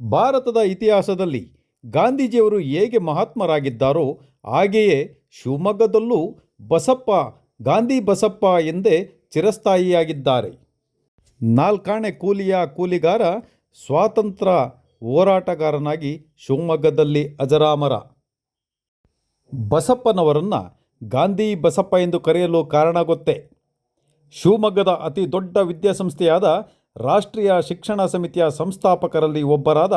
ಭಾರತದ ಇತಿಹಾಸದಲ್ಲಿ ಗಾಂಧೀಜಿಯವರು ಹೇಗೆ ಮಹಾತ್ಮರಾಗಿದ್ದಾರೋ ಹಾಗೆಯೇ ಶಿವಮೊಗ್ಗದಲ್ಲೂ ಬಸಪ್ಪ, ಗಾಂಧಿ ಬಸಪ್ಪ ಎಂದೇ ಚಿರಸ್ಥಾಯಿಯಾಗಿದ್ದಾರೆ. ನಾಲ್ಕಾಣೆ ಕೂಲಿಯ ಕೂಲಿಗಾರ, ಸ್ವಾತಂತ್ರ್ಯ ಹೋರಾಟಗಾರನಾಗಿ ಶಿವಮೊಗ್ಗದಲ್ಲಿ ಅಜರಾಮರ. ಬಸಪ್ಪನವರನ್ನು ಗಾಂಧಿ ಬಸಪ್ಪ ಎಂದು ಕರೆಯಲು ಕಾರಣ ಗೊತ್ತೇ. ಶಿವಮೊಗ್ಗದ ಅತಿ ದೊಡ್ಡ ವಿದ್ಯಾಸಂಸ್ಥೆಯಾದ ರಾಷ್ಟ್ರೀಯ ಶಿಕ್ಷಣ ಸಮಿತಿಯ ಸಂಸ್ಥಾಪಕರಲ್ಲಿ ಒಬ್ಬರಾದ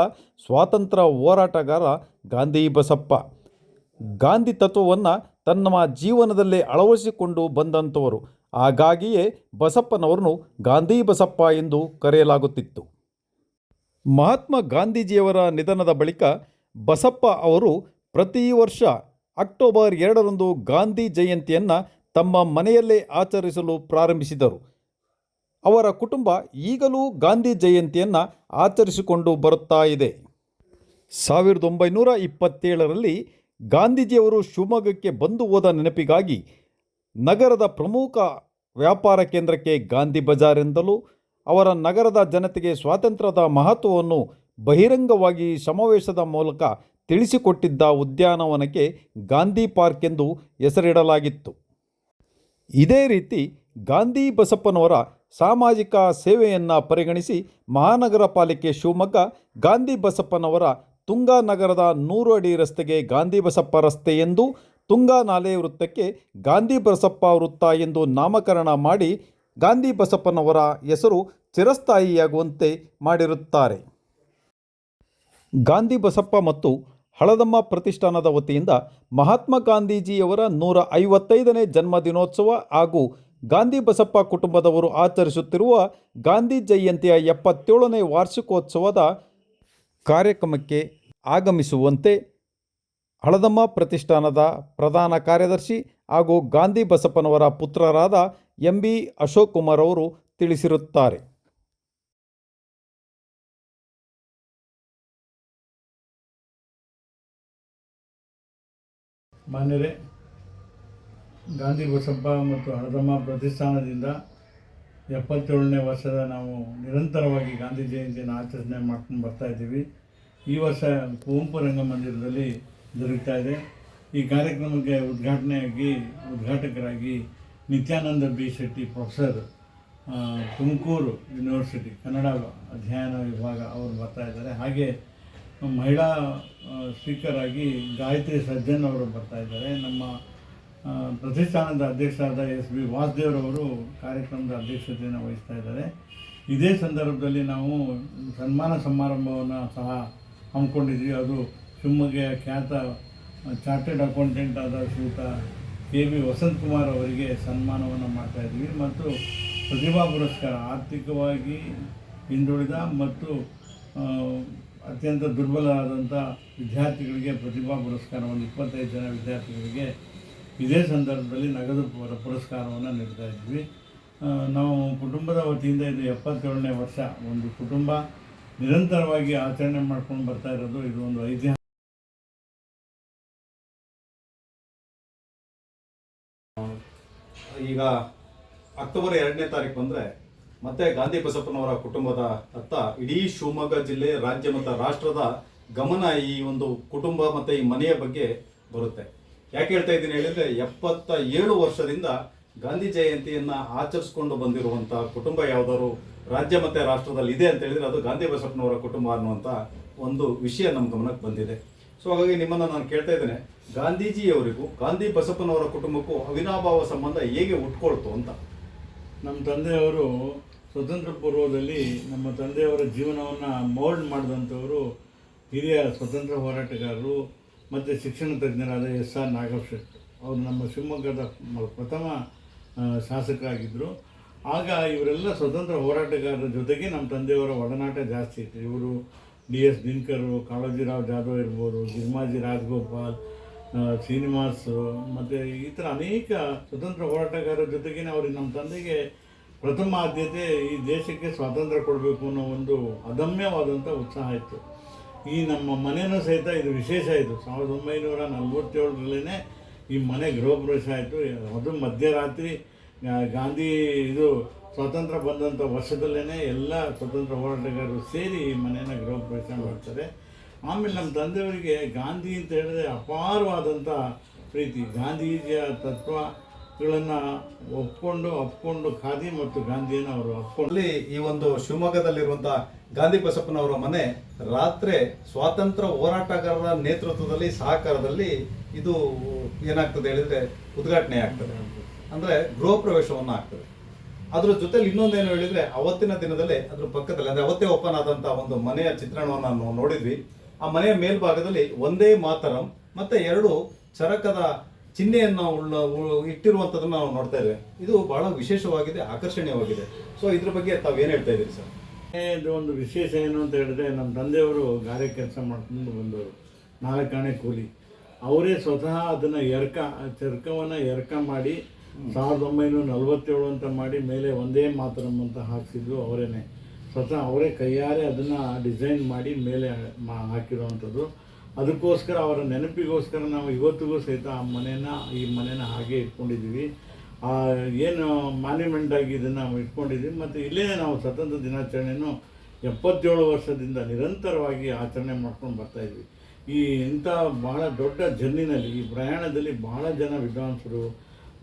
ಸ್ವಾತಂತ್ರ್ಯ ಹೋರಾಟಗಾರ ಗಾಂಧಿ ಬಸಪ್ಪ. ಗಾಂಧಿ ತತ್ವವನ್ನು ತನ್ನ ಜೀವನದಲ್ಲೇ ಅಳವಡಿಸಿಕೊಂಡು ಬಂದಂಥವರು ಹಾಗಾಗಿಯೇ ಬಸಪ್ಪನವರನ್ನು ಗಾಂಧಿ ಬಸಪ್ಪ ಎಂದು ಕರೆಯಲಾಗುತ್ತಿತ್ತು. ಮಹಾತ್ಮ ಗಾಂಧೀಜಿಯವರ ನಿಧನದ ಬಳಿಕ ಬಸಪ್ಪ ಅವರು ಪ್ರತಿ ವರ್ಷ ಅಕ್ಟೋಬರ್ ಎರಡರಂದು ಗಾಂಧಿ ಜಯಂತಿಯನ್ನು ತಮ್ಮ ಮನೆಯಲ್ಲೇ ಆಚರಿಸಲು ಪ್ರಾರಂಭಿಸಿದರು. ಅವರ ಕುಟುಂಬ ಈಗಲೂ ಗಾಂಧಿ ಜಯಂತಿಯನ್ನು ಆಚರಿಸಿಕೊಂಡು ಬರುತ್ತಾ ಇದೆ. ಸಾವಿರದ ಒಂಬೈನೂರ ಇಪ್ಪತ್ತೇಳರಲ್ಲಿ ಗಾಂಧೀಜಿಯವರು ಶಿವಮೊಗ್ಗಕ್ಕೆ ಬಂದು ಹೋದ ನೆನಪಿಗಾಗಿ ನಗರದ ಪ್ರಮುಖ ವ್ಯಾಪಾರ ಕೇಂದ್ರಕ್ಕೆ ಗಾಂಧಿ ಬಜಾರ್ ಎಂದಲೂ, ಅವರ ನಗರದ ಜನತೆಗೆ ಸ್ವಾತಂತ್ರ್ಯದ ಮಹತ್ವವನ್ನು ಬಹಿರಂಗವಾಗಿ ಸಮಾವೇಶದ ಮೂಲಕ ತಿಳಿಸಿಕೊಟ್ಟಿದ್ದ ಉದ್ಯಾನವನಕ್ಕೆ ಗಾಂಧಿ ಪಾರ್ಕ್ ಎಂದು ಹೆಸರಿಡಲಾಗಿತ್ತು. ಇದೇ ರೀತಿ ಗಾಂಧಿ ಬಸಪ್ಪನವರ ಸಾಮಾಜಿಕ ಸೇವೆಯನ್ನು ಪರಿಗಣಿಸಿ ಮಹಾನಗರ ಪಾಲಿಕೆ ಶಿವಮೊಗ್ಗ, ಗಾಂಧಿ ಬಸಪ್ಪನವರ ತುಂಗಾ ನಗರದ ನೂರು ಅಡಿ ರಸ್ತೆಗೆ ಗಾಂಧಿ ಬಸಪ್ಪ ರಸ್ತೆ ಎಂದು ತುಂಗಾ ನಾಲೆ ವೃತ್ತಕ್ಕೆ ಗಾಂಧಿ ಬಸಪ್ಪ ವೃತ್ತ ಎಂದು ನಾಮಕರಣ ಮಾಡಿ ಗಾಂಧಿ ಬಸಪ್ಪನವರ ಹೆಸರು ಚಿರಸ್ಥಾಯಿಯಾಗುವಂತೆ ಮಾಡಿರುತ್ತಾರೆ. ಗಾಂಧಿ ಬಸಪ್ಪ ಮತ್ತು ಹಳದಮ್ಮ ಪ್ರತಿಷ್ಠಾನದ ವತಿಯಿಂದ ಮಹಾತ್ಮ ಗಾಂಧೀಜಿಯವರ ನೂರ ಐವತ್ತೈದನೇ ಜನ್ಮ ದಿನೋತ್ಸವ ಹಾಗೂ ಗಾಂಧಿ ಬಸಪ್ಪ ಕುಟುಂಬದವರು ಆಚರಿಸುತ್ತಿರುವ ಗಾಂಧಿ ಜಯಂತಿಯ ಎಪ್ಪತ್ತೇಳನೇ ವಾರ್ಷಿಕೋತ್ಸವದ ಕಾರ್ಯಕ್ರಮಕ್ಕೆ ಆಗಮಿಸುವಂತೆ ಹಳದಮ್ಮ ಪ್ರತಿಷ್ಠಾನದ ಪ್ರಧಾನ ಕಾರ್ಯದರ್ಶಿ ಹಾಗೂ ಗಾಂಧಿ ಬಸಪ್ಪನವರ ಪುತ್ರರಾದ ಎಂ ಬಿ ಅಶೋಕ್ ಕುಮಾರ್ ಅವರು ತಿಳಿಸಿರುತ್ತಾರೆ. ಮಾನ್ಯರೇ ಗಾಂಧಿ ಬಸಪ್ಪ ಮತ್ತು ಹಳದಮ್ಮ ಪ್ರತಿಷ್ಠಾನದಿಂದ ಎಪ್ಪತ್ತೇಳನೇ ವರ್ಷದ ನಾವು ನಿರಂತರವಾಗಿ ಗಾಂಧಿ ಜಯಂತಿಯನ್ನು ಆಚರಣೆ ಮಾಡ್ಕೊಂಡು ಬರ್ತಾ ಇದ್ದೀವಿ. ಈ ವರ್ಷ ಕುವೆಂಪು ರಂಗಮಂದಿರದಲ್ಲಿ ದೊರೆಯುತ್ತಾ ಇದೆ. ಈ ಕಾರ್ಯಕ್ರಮಕ್ಕೆ ಉದ್ಘಾಟನೆಯಾಗಿ ಉದ್ಘಾಟಕರಾಗಿ Nityananda B Shetty professor Tumakuru university, Kannada ಅಧ್ಯಯನ ವಿಭಾಗ ಅವರು ಬರ್ತಾ ಇದ್ದಾರೆ. ಹಾಗೆ ಮಹಿಳಾ ಸ್ಪೀಕರ್ ಆಗಿ ಗಾಯತ್ರಿ ಸಜ್ಜನ್ ಅವರು ಬರ್ತಾ ಇದ್ದಾರೆ. ನಮ್ಮ ಪ್ರತಿಷ್ಠಾನದ ಅಧ್ಯಕ್ಷರಾದ ಎಸ್ ಬಿ ವಾಸುದೇವ್ರವರು ಕಾರ್ಯಕ್ರಮದ ಅಧ್ಯಕ್ಷತೆಯನ್ನು ವಹಿಸ್ತಾ ಇದ್ದಾರೆ. ಇದೇ ಸಂದರ್ಭದಲ್ಲಿ ನಾವು ಸನ್ಮಾನ ಸಮಾರಂಭವನ್ನು ಸಹ ಹಮ್ಮಿಕೊಂಡಿದ್ವಿ. ಅದು ಶಿವಮೊಗ್ಗೆಯ ಖ್ಯಾತ ಚಾರ್ಟೆಡ್ ಅಕೌಂಟೆಂಟ್ ಆದ ಶ್ರೀಯುತ ಕೆ ವಿ ವಸಂತ್ ಕುಮಾರ್ ಅವರಿಗೆ ಸನ್ಮಾನವನ್ನು ಮಾಡ್ತಾ ಇದ್ವಿ. ಮತ್ತು ಪ್ರತಿಭಾ ಪುರಸ್ಕಾರ ಆರ್ಥಿಕವಾಗಿ ಹಿಂದುಳಿದ ಮತ್ತು ಅತ್ಯಂತ ದುರ್ಬಲರಾದಂಥ ವಿದ್ಯಾರ್ಥಿಗಳಿಗೆ ಪ್ರತಿಭಾ ಪುರಸ್ಕಾರವನ್ನು ಇಪ್ಪತ್ತೈದು ಜನ ವಿದ್ಯಾರ್ಥಿಗಳಿಗೆ ಇದೇ ಸಂದರ್ಭದಲ್ಲಿ ನಗದು ಪುರ- ಪುರಸ್ಕಾರವನ್ನು ನೀಡ್ತಾ ಇದ್ವಿ. ನಾವು ಕುಟುಂಬದ ವತಿಯಿಂದ ಇದು ಎಪ್ಪತ್ತೇಳನೇ ವರ್ಷ ಒಂದು ಕುಟುಂಬ ನಿರಂತರವಾಗಿ ಆಚರಣೆ ಮಾಡ್ಕೊಂಡು ಬರ್ತಾ ಇರೋದು ಇದು ಒಂದು ಐತಿಹಾಸಿಕ ಈಗ ಅಕ್ಟೋಬರ್ ಎರಡನೇ ತಾರೀಕು ಬಂದರೆ ಮತ್ತೆ ಗಾಂಧಿ ಬಸಪ್ಪನವರ ಕುಟುಂಬದ ಅತ್ತ ಇಡೀ ಶಿವಮೊಗ್ಗ ಜಿಲ್ಲೆ, ರಾಜ್ಯ ಮತ್ತು ರಾಷ್ಟ್ರದ ಗಮನ ಈ ಒಂದು ಕುಟುಂಬ ಮತ್ತು ಈ ಮನೆಯ ಬಗ್ಗೆ ಬರುತ್ತೆ. ಯಾಕೆ ಹೇಳ್ತಾ ಇದ್ದೀನಿ ಹೇಳಿದ್ರೆ ಎಪ್ಪತ್ತ ಏಳು ವರ್ಷದಿಂದ ಗಾಂಧಿ ಜಯಂತಿಯನ್ನು ಆಚರಿಸ್ಕೊಂಡು ಬಂದಿರುವಂಥ ಕುಟುಂಬ ಯಾವುದಾದ್ರು ರಾಜ್ಯ ಮತ್ತು ರಾಷ್ಟ್ರದಲ್ಲಿ ಇದೆ ಅಂತ ಹೇಳಿದ್ರೆ ಅದು ಗಾಂಧಿ ಬಸಪ್ಪನವರ ಕುಟುಂಬ ಅನ್ನುವಂಥ ಒಂದು ವಿಷಯ ನಮ್ಮ ಗಮನಕ್ಕೆ ಬಂದಿದೆ. ಸೊ ಹಾಗಾಗಿ ನಿಮ್ಮನ್ನು ನಾನು ಕೇಳ್ತಾ ಇದ್ದೇನೆ, ಗಾಂಧೀಜಿಯವರಿಗೂ ಗಾಂಧಿ ಬಸಪ್ಪನವರ ಕುಟುಂಬಕ್ಕೂ ಅವಿನಾಭಾವ ಸಂಬಂಧ ಹೇಗೆ ಉಟ್ಕೊಳ್ತು ಅಂತ? ನಮ್ಮ ತಂದೆಯವರು ಸ್ವತಂತ್ರ ಪೂರ್ವದಲ್ಲಿ ನಮ್ಮ ತಂದೆಯವರ ಜೀವನವನ್ನು ಮೋಲ್ಡ್ ಮಾಡಿದಂಥವರು ಹಿರಿಯ ಸ್ವತಂತ್ರ ಹೋರಾಟಗಾರರು ಮತ್ತು ಶಿಕ್ಷಣ ತಜ್ಞರಾದ ಎಸ್ ಆರ್ ನಾಗಶೆಟ್ಟಿ ಶೆಟ್ಟಿ ಅವರು ನಮ್ಮ ಶಿವಮೊಗ್ಗದ ಪ್ರಥಮ ಶಾಸಕರಾಗಿದ್ದರು ಆಗ ಇವರೆಲ್ಲ ಸ್ವತಂತ್ರ ಹೋರಾಟಗಾರರ ಜೊತೆಗೆ ನಮ್ಮ ತಂದೆಯವರ ಒಡನಾಟ ಜಾಸ್ತಿ ಇತ್ತು. ಇವರು ಡಿ ಎಸ್ ದಿನಕರು, ಕಾಳೋಜಿರಾವ್ ಜಾಧವ್ ಇರ್ಬೋದು, ಗಿರ್ಮಾಜಿ ರಾಜಗೋಪಾಲ್ ಶ್ರೀನಿವಾಸ್, ಮತ್ತು ಈ ಥರ ಅನೇಕ ಸ್ವತಂತ್ರ ಹೋರಾಟಗಾರರ ಜೊತೆಗೇ ಅವ್ರಿಗೆ ನಮ್ಮ ತಂದೆಗೆ ಪ್ರಥಮ ಆದ್ಯತೆ ಈ ದೇಶಕ್ಕೆ ಸ್ವಾತಂತ್ರ್ಯ ಕೊಡಬೇಕು ಅನ್ನೋ ಒಂದು ಅದಮ್ಯವಾದಂಥ ಉತ್ಸಾಹ ಇತ್ತು. ಈ ನಮ್ಮ ಮನೆಯೂ ಸಹಿತ ಇದು ವಿಶೇಷ ಇದು. ಸಾವಿರದ ಒಂಬೈನೂರ ನಲ್ವತ್ತೇಳರಲ್ಲೇ ಈ ಮನೆ ಗೃಹಪ್ರವೇಶ ಆಯಿತು. ಅದು ಮಧ್ಯರಾತ್ರಿ ಗಾಂಧಿ ಇದು ಸ್ವಾತಂತ್ರ್ಯ ಬಂದಂಥ ವರ್ಷದಲ್ಲೇ ಎಲ್ಲ ಸ್ವತಂತ್ರ ಹೋರಾಟಗಾರರು ಸೇರಿ ಈ ಮನೆಯನ್ನು ಗೃಹ ಪ್ರವೇಶ ಮಾಡ್ತಾರೆ. ಆಮೇಲೆ ನಮ್ಮ ತಂದೆಯವರಿಗೆ ಗಾಂಧಿ ಅಂತ ಹೇಳಿದ್ರೆ ಅಪಾರವಾದಂಥ ಪ್ರೀತಿ. ಗಾಂಧೀಜಿಯ ತತ್ವಗಳನ್ನು ಒಪ್ಕೊಂಡು ಅಪ್ಕೊಂಡು ಖಾದಿ ಮತ್ತು ಗಾಂಧಿಯನ್ನು ಅವರು ಅಲ್ಲಿ ಈ ಒಂದು ಶಿವಮೊಗ್ಗದಲ್ಲಿರುವಂತಹ ಗಾಂಧಿ ಬಸಪ್ಪನವರ ಮನೆ ರಾತ್ರಿ ಸ್ವಾತಂತ್ರ್ಯ ಹೋರಾಟಗಾರರ ನೇತೃತ್ವದಲ್ಲಿ, ಸಹಕಾರದಲ್ಲಿ ಇದು ಏನಾಗ್ತದೆ ಹೇಳಿದ್ರೆ ಉದ್ಘಾಟನೆ ಆಗ್ತದೆ. ಅಂದ್ರೆ ಗೃಹ ಪ್ರವೇಶವನ್ನು ಆಗ್ತದೆ. ಅದ್ರ ಜೊತೆಲಿ ಇನ್ನೊಂದೇನು ಹೇಳಿದ್ರೆ ಅವತ್ತಿನ ದಿನದಲ್ಲಿ ಅದ್ರ ಪಕ್ಕದಲ್ಲಿ, ಅಂದ್ರೆ ಅವತ್ತೇ ಓಪನ್ ಆದಂತಹ ಒಂದು ಮನೆಯ ಚಿತ್ರಣವನ್ನು ನಾವು ನೋಡಿದ್ವಿ. ಆ ಮನೆಯ ಮೇಲ್ಭಾಗದಲ್ಲಿ ಒಂದೇ ಮಾತರಂ ಮತ್ತೆ ಎರಡು ಚರಕದ ಚಿಹ್ನೆಯನ್ನು ಉಳ್ಳ ಇಟ್ಟಿರುವಂಥದ್ದನ್ನು ನಾವು ನೋಡ್ತಾ ಇದ್ದೇವೆ. ಇದು ಬಹಳ ವಿಶೇಷವಾಗಿದೆ ಆಕರ್ಷಣೀಯವಾಗಿದೆ. ಸೊ ಇದ್ರ ಬಗ್ಗೆ ತಾವು ಏನು ಹೇಳ್ತಾ ಇದ್ದೀರಿ ಸರ್? ಇದು ಒಂದು ವಿಶೇಷ ಏನು ಅಂತ ಹೇಳಿದ್ರೆ ನಮ್ಮ ತಂದೆಯವರು ಗಾರೆ ಕೆಲಸ ಮಾಡ್ಕೊಂಡು ಬಂದವರು ನಾಲ್ಕಾಣೆ ಕೂಲಿ. ಅವರೇ ಸ್ವತಃ ಅದನ್ನು ಎರ್ಕ ಚರ್ಕವನ್ನು ಎರ್ಕ ಮಾಡಿ ಸಾವಿರದ ಒಂಬೈನೂರ ನಲವತ್ತೇಳು ಅಂತ ಮಾಡಿ ಮೇಲೆ ಒಂದೇ ಮಾತರಂ ಅಂತ ಹಾಕ್ಸಿದ್ರು ಅವರೇನೆ. ಸ್ವತಃ ಅವರೇ ಕೈಯಾರೆ ಅದನ್ನು ಡಿಸೈನ್ ಮಾಡಿ ಮೇಲೆ ಮಾ ಹಾಕಿರುವಂಥದ್ದು. ಅದಕ್ಕೋಸ್ಕರ ಅವರ ನೆನಪಿಗೋಸ್ಕರ ನಾವು ಇವತ್ತಿಗೂ ಸಹಿತ ಆ ಮನೆಯನ್ನು ಈ ಮನೆಯನ್ನ ಹಾಗೆ ಇಟ್ಕೊಂಡಿದ್ದೀವಿ. ಏನು ಮಾನ್ಯುಮೆಂಟಾಗಿ ಇದನ್ನು ನಾವು ಇಟ್ಕೊಂಡಿದ್ದೀವಿ. ಮತ್ತು ಇಲ್ಲೇ ನಾವು ಸ್ವತಂತ್ರ ದಿನಾಚರಣೆಯನ್ನು ಎಪ್ಪತ್ತೇಳು ವರ್ಷದಿಂದ ನಿರಂತರವಾಗಿ ಆಚರಣೆ ಮಾಡ್ಕೊಂಡು ಬರ್ತಾ ಇದ್ವಿ ಈ ಇಂಥ ಬಹಳ ದೊಡ್ಡ ಜರ್ನಿನಲ್ಲಿ, ಈ ಪ್ರಯಾಣದಲ್ಲಿ ಬಹಳ ಜನ ವಿದ್ವಾಂಸರು,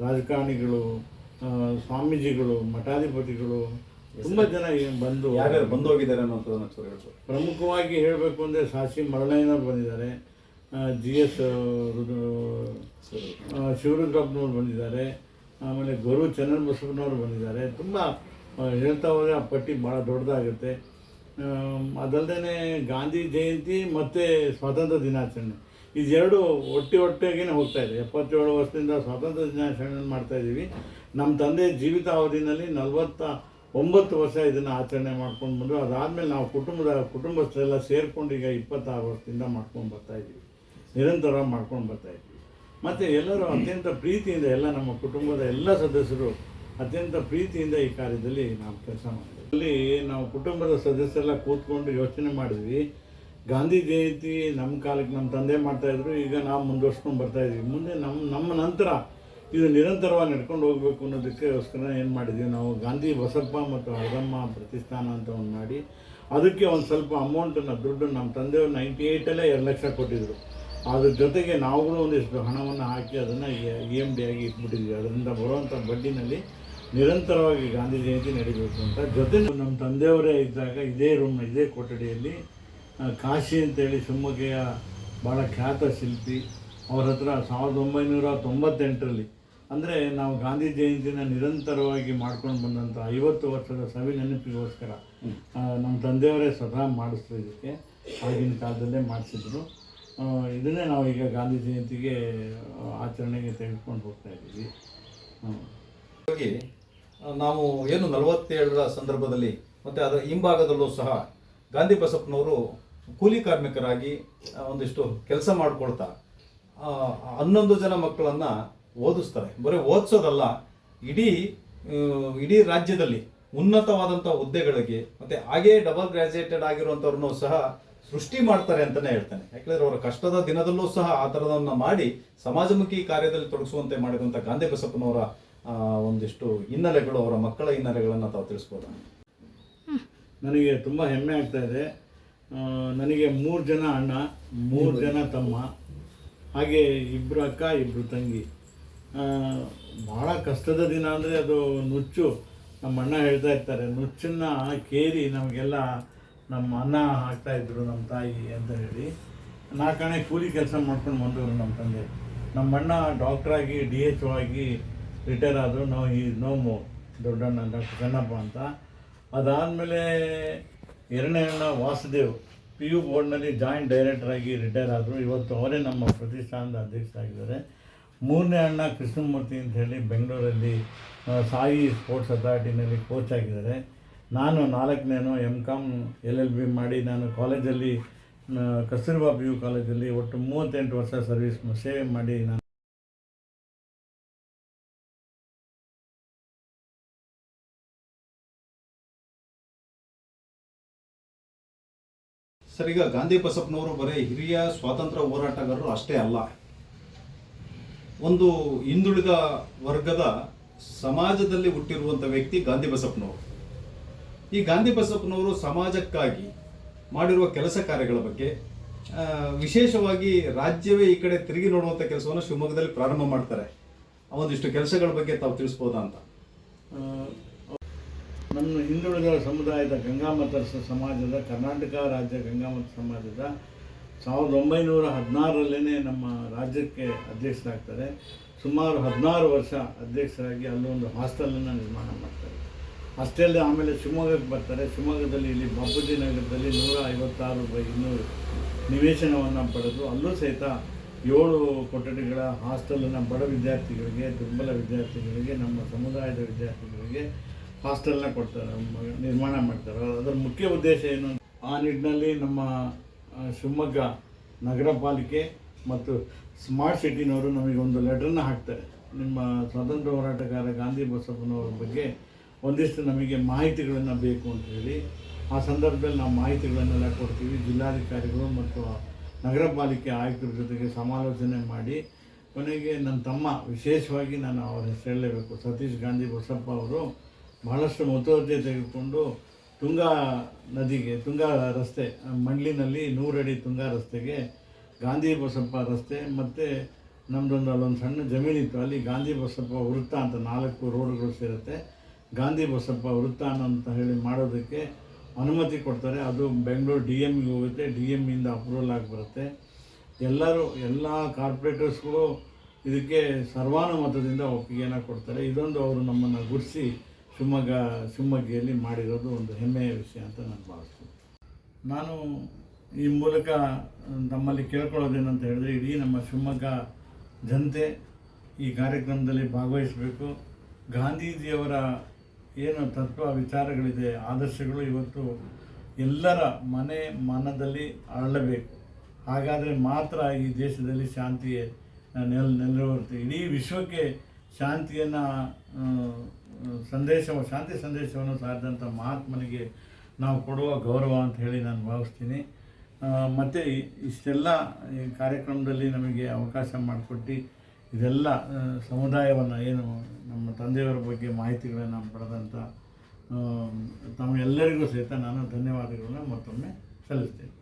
ರಾಜಕಾರಣಿಗಳು ಸ್ವಾಮೀಜಿಗಳು, ಮಠಾಧಿಪತಿಗಳು ತುಂಬ ಜನ ಏನ್ ಬಂದು ಯಾರು ಬಂದು ಹೋಗಿದ್ದಾರೆ ಅನ್ನೋಂಥದ್ದನ್ನ ಚೂರು ಹೇಳ್ಬೋದು. ಪ್ರಮುಖವಾಗಿ ಹೇಳಬೇಕು ಅಂದರೆ ಸಾಕ್ಷಿ ಮರಳಯ್ಯನವ್ರು ಬಂದಿದ್ದಾರೆ. ಜಿ ಎಸ್ ಶಿವರುದ್ರಪ್ಪನವ್ರು ಬಂದಿದ್ದಾರೆ. ಆಮೇಲೆ ಗುರು ಚನ್ನನ್ ಬಸವನವ್ರು ಬಂದಿದ್ದಾರೆ. ತುಂಬ ಹೇಳ್ತಾ ಹೋದರೆ ಆ ಪಟ್ಟಿ ಭಾಳ ದೊಡ್ಡದಾಗುತ್ತೆ. ಅದಲ್ಲದೆ ಗಾಂಧಿ ಜಯಂತಿ ಮತ್ತು ಸ್ವಾತಂತ್ರ್ಯ ದಿನಾಚರಣೆ. ಇದೆರಡು ಒಟ್ಟಿ ಒಟ್ಟಿಗೇನೆ ಹೋಗ್ತಾ ಇದೆ. ಎಪ್ಪತ್ತೇಳು ವರ್ಷದಿಂದ ಸ್ವಾತಂತ್ರ್ಯ ದಿನಾಚರಣೆ ಮಾಡ್ತಾ ಇದ್ದೀವಿ ನಮ್ಮ ತಂದೆ ಜೀವಿತಾವಧಿನಲ್ಲಿ ನಲವತ್ತ ಒಂಬತ್ತು ವರ್ಷ ಇದನ್ನು ಆಚರಣೆ ಮಾಡ್ಕೊಂಡು ಬಂದರು. ಅದಾದಮೇಲೆ ನಾವು ಕುಟುಂಬದ ಕುಟುಂಬಸ್ಥರೆಲ್ಲ ಸೇರ್ಕೊಂಡು ಈಗ ಇಪ್ಪತ್ತಾರು ವರ್ಷದಿಂದ ಮಾಡ್ಕೊಂಡು ಬರ್ತಾ ಇದ್ದೀವಿ. ನಿರಂತರವಾಗಿ ಮಾಡ್ಕೊಂಡು ಬರ್ತಾ ಇದ್ದೀವಿ. ಮತ್ತು ಎಲ್ಲರೂ ಅತ್ಯಂತ ಪ್ರೀತಿಯಿಂದ ಎಲ್ಲ ನಮ್ಮ ಕುಟುಂಬದ ಎಲ್ಲ ಸದಸ್ಯರು ಅತ್ಯಂತ ಪ್ರೀತಿಯಿಂದ ಈ ಕಾರ್ಯದಲ್ಲಿ ನಾವು ಕೆಲಸ ಮಾಡಿದ್ವಿ. ಅಲ್ಲಿ ನಾವು ಕುಟುಂಬದ ಸದಸ್ಯರೆಲ್ಲ ಕೂತ್ಕೊಂಡು ಯೋಚನೆ ಮಾಡಿದ್ವಿ. ಗಾಂಧಿ ಜಯಂತಿ ನಮ್ಮ ಕಾಲಕ್ಕೆ ನಮ್ಮ ತಂದೆ ಮಾಡ್ತಾಯಿದ್ರು ಈಗ ನಾವು ಮುಂದುವರ್ಸ್ಕೊಂಡು ಬರ್ತಾ ಇದ್ವಿ ಮುಂದೆ ನಮ್ಮ ನಮ್ಮ ನಂತರ ಇದು ನಿರಂತರವಾಗಿ ನಡ್ಕೊಂಡು ಹೋಗಬೇಕು ಅನ್ನೋದಕ್ಕೋಸ್ಕರ ಏನು ಮಾಡಿದ್ವಿ ನಾವು ಗಾಂಧಿ ಬಸಪ್ಪ ಮತ್ತು ಹರದಮ್ಮ ಪ್ರತಿಷ್ಠಾನ ಅಂತ ಒಂದು ಮಾಡಿ ಅದಕ್ಕೆ ಒಂದು ಸ್ವಲ್ಪ ಅಮೌಂಟನ್ನು ದುಡ್ಡು ನಮ್ಮ ತಂದೆಯವರು ನೈಂಟಿ ಏಯ್ಟಲ್ಲೇ ಎರಡು ಲಕ್ಷ ಕೊಟ್ಟಿದ್ದರು ಅದ್ರ ಜೊತೆಗೆ ನಾವುಗಳು ಒಂದಿಷ್ಟು ಹಣವನ್ನು ಹಾಕಿ ಅದನ್ನು ಇ ಎಂ ಡಿ ಆಗಿ ಇಟ್ಬಿಟ್ಟಿದ್ವಿ. ಅದರಿಂದ ಬರುವಂಥ ಬಡ್ಡಿನಲ್ಲಿ ನಿರಂತರವಾಗಿ ಗಾಂಧಿ ಜಯಂತಿ ನಡೀಬೇಕು ಅಂತ. ಜೊತೆ ನಮ್ಮ ತಂದೆಯವರೇ ಇದ್ದಾಗ ಇದೇ ರೂಮ್ ಇದೇ ಕೊಠಡಿಯಲ್ಲಿ ಕಾಶಿ ಅಂತೇಳಿ ಶಿವಮೊಗ್ಗೆಯ ಭಾಳ ಖ್ಯಾತ ಶಿಲ್ಪಿ. ಅವ್ರ ಹತ್ರ ಸಾವಿರದ ಒಂಬೈನೂರ ತೊಂಬತ್ತೆಂಟರಲ್ಲಿ ಅಂದರೆ ನಾವು ಗಾಂಧಿ ಜಯಂತಿನ ನಿರಂತರವಾಗಿ ಮಾಡ್ಕೊಂಡು ಬಂದಂಥ ಐವತ್ತು ವರ್ಷದ ಸವಿ ನೆನಪಿಗೋಸ್ಕರ ನಮ್ಮ ತಂದೆಯವರೇ ಸ್ವತಃ ಮಾಡಿಸ್ತಾ ಇದಕ್ಕೆ ಆಗಿನ ಕಾಲದಲ್ಲೇ ಮಾಡಿಸಿದ್ರು. ಇದನ್ನೇ ನಾವು ಈಗ ಗಾಂಧಿ ಜಯಂತಿಗೆ ಆಚರಣೆಗೆ ತೆಗೆದುಕೊಂಡು ಹೋಗ್ತಾ ಇದ್ದೀವಿ. ಹಾಗಾಗಿ ನಾವು ಏನು ನಲವತ್ತೇಳರ ಸಂದರ್ಭದಲ್ಲಿ ಮತ್ತೆ ಅದರ ಹಿಂಭಾಗದಲ್ಲೂ ಸಹ ಗಾಂಧಿ ಬಸಪ್ಪನವರು ಕೂಲಿ ಕಾರ್ಮಿಕರಾಗಿ ಒಂದಿಷ್ಟು ಕೆಲಸ ಮಾಡಿಕೊಳ್ತಾ ಹನ್ನೊಂದು ಜನ ಮಕ್ಕಳನ್ನ ಓದಿಸ್ತಾರೆ. ಬರೀ ಓದಿಸೋದಲ್ಲ ಇಡೀ ಇಡೀ ರಾಜ್ಯದಲ್ಲಿ ಉನ್ನತವಾದಂಥ ಹುದ್ದೆಗಳಿಗೆ ಮತ್ತೆ ಹಾಗೇ ಡಬಲ್ ಗ್ರಾಜುಯೇಟೆಡ್ ಆಗಿರುವಂಥವ್ರನ್ನೂ ಸಹ ಸೃಷ್ಟಿ ಮಾಡ್ತಾರೆ ಅಂತಾನೆ ಹೇಳ್ತಾನೆ. ಯಾಕಂದ್ರೆ ಅವರ ಕಷ್ಟದ ದಿನದಲ್ಲೂ ಸಹ ಆ ಥರದನ್ನ ಮಾಡಿ ಸಮಾಜಮುಖಿ ಕಾರ್ಯದಲ್ಲಿ ತೊಡಗಿಸುವಂತೆ ಮಾಡಿದಂಥ ಗಾಂಧಿ ಬಸಪ್ಪನವರ ಒಂದಿಷ್ಟು ಹಿನ್ನೆಲೆಗಳು ಅವರ ಮಕ್ಕಳ ಹಿನ್ನೆಲೆಗಳನ್ನು ತಾವು ತಿಳಿಸ್ಬೋದು. ನನಗೆ ತುಂಬ ಹೆಮ್ಮೆ ಆಗ್ತಾ ಇದೆ. ನನಗೆ ಮೂರು ಜನ ಅಣ್ಣ ಮೂರು ಜನ ತಮ್ಮ ಹಾಗೆ ಇಬ್ಬರು ಅಕ್ಕ ಇಬ್ಬರು ತಂಗಿ. ಭಾಳ ಕಷ್ಟದ ದಿನ ಅಂದರೆ ಅದು ನುಚ್ಚು. ನಮ್ಮ ಅಣ್ಣ ಹೇಳ್ತಾ ಇರ್ತಾರೆ, ನುಚ್ಚನ್ನು ಕೇರಿ ನಮಗೆಲ್ಲ ನಮ್ಮ ಅನ್ನ ಹಾಕ್ತಾಯಿದ್ರು ನಮ್ಮ ತಾಯಿ ಅಂತ ಹೇಳಿ. ನಾಲ್ಕಣೆ ಕೂಲಿ ಕೆಲಸ ಮಾಡ್ಕೊಂಡು ಬಂದವರು ನಮ್ಮ ತಂದೆ. ನಮ್ಮ ಅಣ್ಣ ಡಾಕ್ಟ್ರಾಗಿ ಡಿ ಎಚ್ ಒ ಆಗಿ ರಿಟೈರ್ ಆದರು ನಾವು ಈ ನೋಮು ದೊಡ್ಡಣ್ಣ, ಡಾಕ್ಟರ್ ಕಣ್ಣಪ್ಪ ಅಂತ. ಅದಾದಮೇಲೆ ಎರಡನೇ ಅಣ್ಣ ವಾಸುದೇವ್ ಪಿ ಯು ಬೋರ್ಡ್ನಲ್ಲಿ ಜಾಯಿಂಟ್ ಡೈರೆಕ್ಟರಾಗಿ ರಿಟೈರ್ ಆದರು. ಇವತ್ತು ಅವರೇ ನಮ್ಮ ಪ್ರತಿಷ್ಠಾನದ ಅಧ್ಯಕ್ಷರಾಗಿದ್ದಾರೆ. ಮೂರನೇ ಅಣ್ಣ ಕೃಷ್ಣಮೂರ್ತಿ ಅಂತ ಹೇಳಿ ಬೆಂಗಳೂರಲ್ಲಿ ಸಾಯಿ ಸ್ಪೋರ್ಟ್ಸ್ ಅಥಾರಿಟಿನಲ್ಲಿ ಕೋಚ್ ಆಗಿದ್ದಾರೆ. ನಾನು ನಾಲ್ಕನೇನು M Com L L B ಮಾಡಿ ನಾನು ಕಾಲೇಜಲ್ಲಿ ಕಸ್ತೂರ್ಬಾ ಪಿ ಯು ಕಾಲೇಜಲ್ಲಿ ಒಟ್ಟು ಮೂವತ್ತೆಂಟು ವರ್ಷ ಸರ್ವಿಸ್ ಸೇವೆ ಮಾಡಿ ನಾನು ಸರ್, ಈಗ ಗಾಂಧಿ ಬಸಪ್ಪನವರು ಬರೀ ಹಿರಿಯ ಸ್ವಾತಂತ್ರ್ಯ ಹೋರಾಟಗಾರರು ಅಷ್ಟೇ ಅಲ್ಲ. ಒಂದು ಹಿಂದುಳಿದ ವರ್ಗದ ಸಮಾಜದಲ್ಲಿ ಹುಟ್ಟಿರುವಂಥ ವ್ಯಕ್ತಿ ಗಾಂಧಿ ಬಸಪ್ಪನವರು. ಈ ಗಾಂಧಿ ಬಸಪ್ಪನವರು ಸಮಾಜಕ್ಕಾಗಿ ಮಾಡಿರುವ ಕೆಲಸ ಕಾರ್ಯಗಳ ಬಗ್ಗೆ ವಿಶೇಷವಾಗಿ ರಾಜ್ಯವೇ ಈ ಕಡೆ ತಿರುಗಿ ನೋಡುವಂಥ ಕೆಲಸವನ್ನು ಶಿವಮೊಗ್ಗದಲ್ಲಿ ಪ್ರಾರಂಭ ಮಾಡ್ತಾರೆ. ಒಂದಿಷ್ಟು ಕೆಲಸಗಳ ಬಗ್ಗೆ ತಾವು ತಿಳಿಸ್ಬೋದಾ ಅಂತ. ನಮ್ಮ ಹಿಂದುಳಿದ ಸಮುದಾಯದ ಗಂಗಾಮತ ಸಮಾಜದ, ಕರ್ನಾಟಕ ರಾಜ್ಯ ಗಂಗಾಮತ ಸಮಾಜದ ಸಾವಿರದ ಒಂಬೈನೂರ ಹದಿನಾರರಲ್ಲೇ ನಮ್ಮ ರಾಜ್ಯಕ್ಕೆ ಅಧ್ಯಕ್ಷರಾಗ್ತಾರೆ. ಸುಮಾರು ಹದಿನಾರು ವರ್ಷ ಅಧ್ಯಕ್ಷರಾಗಿ ಅಲ್ಲೊಂದು ಹಾಸ್ಟೆಲನ್ನು ನಿರ್ಮಾಣ ಮಾಡ್ತಾರೆ. ಅಷ್ಟೇ ಆಮೇಲೆ ಶಿವಮೊಗ್ಗಕ್ಕೆ ಬರ್ತಾರೆ. ಶಿವಮೊಗ್ಗದಲ್ಲಿ ಇಲ್ಲಿ ಬಾಪೂಜಿ ನಗರದಲ್ಲಿ ನೂರ ಐವತ್ತಾರು ಬೈ ಇನ್ನೂರು ನಿವೇಶನವನ್ನು ಪಡೆದು ಅಲ್ಲೂ ಸಹಿತ ಏಳು ಕೊಠಡಿಗಳ ಹಾಸ್ಟೆಲನ್ನು ಬಡ ವಿದ್ಯಾರ್ಥಿಗಳಿಗೆ, ದುರ್ಬಲ ವಿದ್ಯಾರ್ಥಿಗಳಿಗೆ, ನಮ್ಮ ಸಮುದಾಯದ ವಿದ್ಯಾರ್ಥಿಗಳಿಗೆ ಹಾಸ್ಟೆಲ್ನ ಕೊಡ್ತಾರೆ, ನಿರ್ಮಾಣ ಮಾಡ್ತಾರೆ. ಅದರ ಮುಖ್ಯ ಉದ್ದೇಶ ಏನು? ಆ ನಿಟ್ಟಿನಲ್ಲಿ ನಮ್ಮ ಶಿವಮೊಗ್ಗ ನಗರ ಪಾಲಿಕೆ ಮತ್ತು ಸ್ಮಾರ್ಟ್ ಸಿಟಿನವರು ನಮಗೆ ಒಂದು ಲೆಟ್ರನ್ನ ಹಾಕ್ತಾರೆ. ನಿಮ್ಮ ಸ್ವಾತಂತ್ರ್ಯ ಹೋರಾಟಗಾರ ಗಾಂಧಿ ಬಸಪ್ಪನವರ ಬಗ್ಗೆ ಒಂದಿಷ್ಟು ನಮಗೆ ಮಾಹಿತಿಗಳನ್ನು ಬೇಕು ಅಂತ ಹೇಳಿ ಆ ಸಂದರ್ಭದಲ್ಲಿ ನಾವು ಮಾಹಿತಿಗಳನ್ನೆಲ್ಲ ಕೊಡ್ತೀವಿ. ಜಿಲ್ಲಾಧಿಕಾರಿಗಳು ಮತ್ತು ನಗರ ಪಾಲಿಕೆ ಆಯುಕ್ತರ ಜೊತೆಗೆ ಸಮಾಲೋಚನೆ ಮಾಡಿ ಕೊನೆಗೆ ನನ್ನ ತಮ್ಮ, ವಿಶೇಷವಾಗಿ ನಾನು ಅವರ ಹೆಸರು ಹೇಳಲೇಬೇಕು. ಸತೀಶ್ ಗಾಂಧಿ ಬಸಪ್ಪ ಅವರು ಬಹಳಷ್ಟು ಮುತುವರ್ಜೆ ತೆಗೆದುಕೊಂಡು ತುಂಗಾ ನದಿಗೆ, ತುಂಗಾ ರಸ್ತೆ, ಮಂಡ್ಲಿನಲ್ಲಿ ನೂರಡಿ ತುಂಗಾ ರಸ್ತೆಗೆ ಗಾಂಧಿ ಬಸಪ್ಪ ರಸ್ತೆ ಮತ್ತು ನಮ್ಮದೊಂದು ಅಲ್ಲೊಂದು ಸಣ್ಣ ಜಮೀನಿತ್ತು. ಅಲ್ಲಿ ಗಾಂಧಿ ಬಸಪ್ಪ ವೃತ್ತ ಅಂತ ನಾಲ್ಕು ರೋಡ್ಗಳು ಸೇರುತ್ತೆ. ಗಾಂಧಿ ಬಸಪ್ಪ ವೃತ್ತ ಅಂತ ಹೇಳಿ ಮಾಡೋದಕ್ಕೆ ಅನುಮತಿ ಕೊಡ್ತಾರೆ. ಅದು ಬೆಂಗಳೂರು ಡಿ ಎಮ್ಗೆ ಹೋಗುತ್ತೆ. ಡಿ ಎಮ್ಮಿಂದ ಅಪ್ರೂವಲ್ ಆಗಿ ಬರುತ್ತೆ. ಎಲ್ಲರೂ ಎಲ್ಲ ಕಾರ್ಪೊರೇಟರ್ಸ್ಗಳು ಇದಕ್ಕೆ ಸರ್ವಾನುಮತದಿಂದ ಒಪ್ಪಿಗೆಯನ್ನು ಕೊಡ್ತಾರೆ. ಇದೊಂದು ಅವರು ನಮ್ಮನ್ನು ಗುರುತಿಸಿ ಶಿವಮೊಗ್ಗ, ಶಿವಮೊಗ್ಗೆಯಲ್ಲಿ ಮಾಡಿರೋದು ಒಂದು ಹೆಮ್ಮೆಯ ವಿಷಯ ಅಂತ ನಾನು ಭಾವಿಸ್ತೀನಿ. ನಾನು ಈ ಮೂಲಕ ನಮ್ಮಲ್ಲಿ ಕೇಳ್ಕೊಳ್ಳೋದೇನಂತ ಹೇಳಿದ್ರೆ ಇಡೀ ನಮ್ಮ ಶಿವಮೊಗ್ಗ ಜನತೆ ಈ ಕಾರ್ಯಕ್ರಮದಲ್ಲಿ ಭಾಗವಹಿಸಬೇಕು. ಗಾಂಧೀಜಿಯವರ ಏನು ತತ್ವ, ವಿಚಾರಗಳಿದೆ, ಆದರ್ಶಗಳು ಇವತ್ತು ಎಲ್ಲರ ಮನೆ ಮನದಲ್ಲಿ ಅರಳಬೇಕು. ಹಾಗಾದರೆ ಮಾತ್ರ ಈ ದೇಶದಲ್ಲಿ ಶಾಂತಿ ನೆಲೆ ನೆಲೆಯೂರುತ್ತೆ ಇಡೀ ವಿಶ್ವಕ್ಕೆ ಶಾಂತಿಯನ್ನು ಸಂದೇಶ ಶಾಂತಿ ಸಂದೇಶವನ್ನು ಸಾರಿದಂಥ ಮಹಾತ್ಮನಿಗೆ ನಾವು ಕೊಡುವ ಗೌರವ ಅಂತ ಹೇಳಿ ನಾನು ಭಾವಿಸ್ತೀನಿ. ಮತ್ತು ಇಷ್ಟೆಲ್ಲ ಈ ಕಾರ್ಯಕ್ರಮದಲ್ಲಿ ನಮಗೆ ಅವಕಾಶ ಮಾಡಿಕೊಟ್ಟು ಇದೆಲ್ಲ ಸಮುದಾಯವನ್ನು ಏನು ನಮ್ಮ ತಂದೆಯವರ ಬಗ್ಗೆ ಮಾಹಿತಿಗಳನ್ನು ಪಡೆದಂಥ ತಮಗೆಲ್ಲರಿಗೂ ಸಹಿತ ನಾನು ಧನ್ಯವಾದಗಳನ್ನು ಮತ್ತೊಮ್ಮೆ ಸಲ್ಲಿಸ್ತೇನೆ.